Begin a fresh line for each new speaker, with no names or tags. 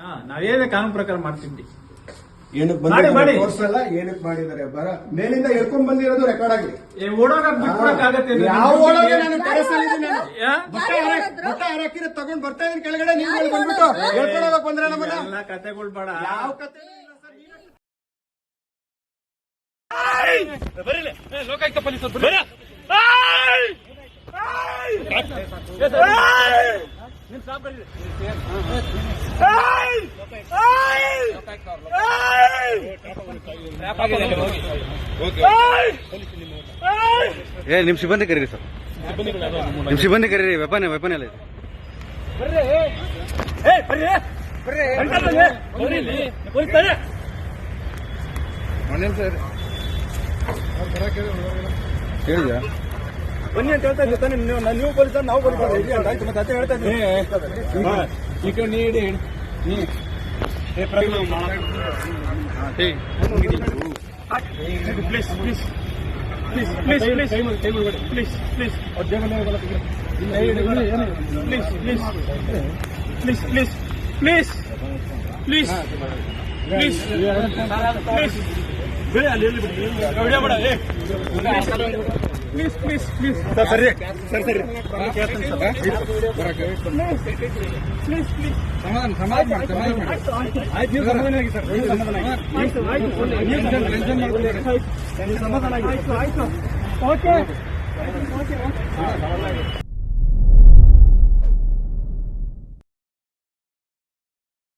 ಹಾ ನಾವೇನೇ ಕಾನೂನು ಪ್ರಕಾರ ಮಾಡ್ತಿದ್ವಿ.
ಏನಕ್ಕೆ
ಮಾಡಿ,
ಏನಕ್ಕೆ ಮಾಡಿದ್ದಾರೆ? ಬರ ಮೇಲಿಂದ ಹೇಳ್ಕೊಂಡ್ ಬಂದಿರೋದು ರೆಕಾರ್ಡ್ ಆಗಿದೆ.
ಏ, ಓಡೋಗಕ್?
ಯಾವ ಒಳಗೆ ನಾನು terrace ಅಲ್ಲಿ ಇದ್ದೀನಿ ನಾನು.
ಯಾ?
ಬಟ್ಟ ಹಾರ- ಬಟ್ಟ ಹಾರಾಕಿರೋ ತಗೊಂಡ್ ಬರ್ತಾ ಇದೀನಿ ಕೆಳಗಡೆ ನೀವು ಮೇಲೆ ಬಂದ್ಬಿಟ್ಟು ಹೇಳ್ಕೊಂಡು ಹೋಗಕ್ ಬಂದ್ರೆ ನಮ್ಮನ್ನ?
ಎಲ್ಲ ಕತೆಗಳು ಬೇಡ.
ಯಾವ ಕತೆ? ಇಲ್ಲ ಸರ್, ನೀವೇ
ಏ ನಿಮ್ ಸಿಬ್ಬಂದಿ ಕರೀರಿ ಸರ್ ನಿಮ್ ಸಿಬ್ಬಂದಿ ಕರೀರಿ ವೆಪನ್ ವೆಪನ್ ಎಲ್ಲ
ಬನ್ನಿ ಅಂತ ಹೇಳ್ತಾ ಇದ್ದೀನಿ ನೀವು ನೀವು ಪೊಲೀಸ್ ನಾವು ಪೊಲೀಸ್ ಇಲ್ಲಿ ಅಂತ ಆಯ್ತು ಮತ್ತೆ ಅದೇ ಹೇಳ್ತಾ ಇದ್ದೀನಿ
ಈ ನೀಡಿ ನೀ Hey, I'm Giri. Please, please. Please, please, please. Please, please. Please, please. Please, please. Please. Please. Please. Please. Please. Please. Please please please
sir ಸರಿ ಸರ್ ಸರಿ
ಪ್ಲೀಸ್ ಪ್ಲೀಸ್
ಸಮಾಧಾನ ಸಮಾಧಾನ ಮಾಡಿ ಸಮಾಧಾನ ಮಾಡಿ
ಆಯ್ತು ನೀವು ಸಮಾಧಾನ ಆಗಿ ಸರ್ ನೀವು ಸಮಾಧಾನ ಆಗಿ
ಆಯ್ತು ಆಯ್ತು
ನೀವು ಟೆನ್ಷನ್ ಮಾಡ್ಕೊಳ್ಳಿ
ಆಯ್ತು
ಸಮಾಧಾನ ಆಗಿ
ಆಯ್ತು ಆಯ್ತು ಓಕೆ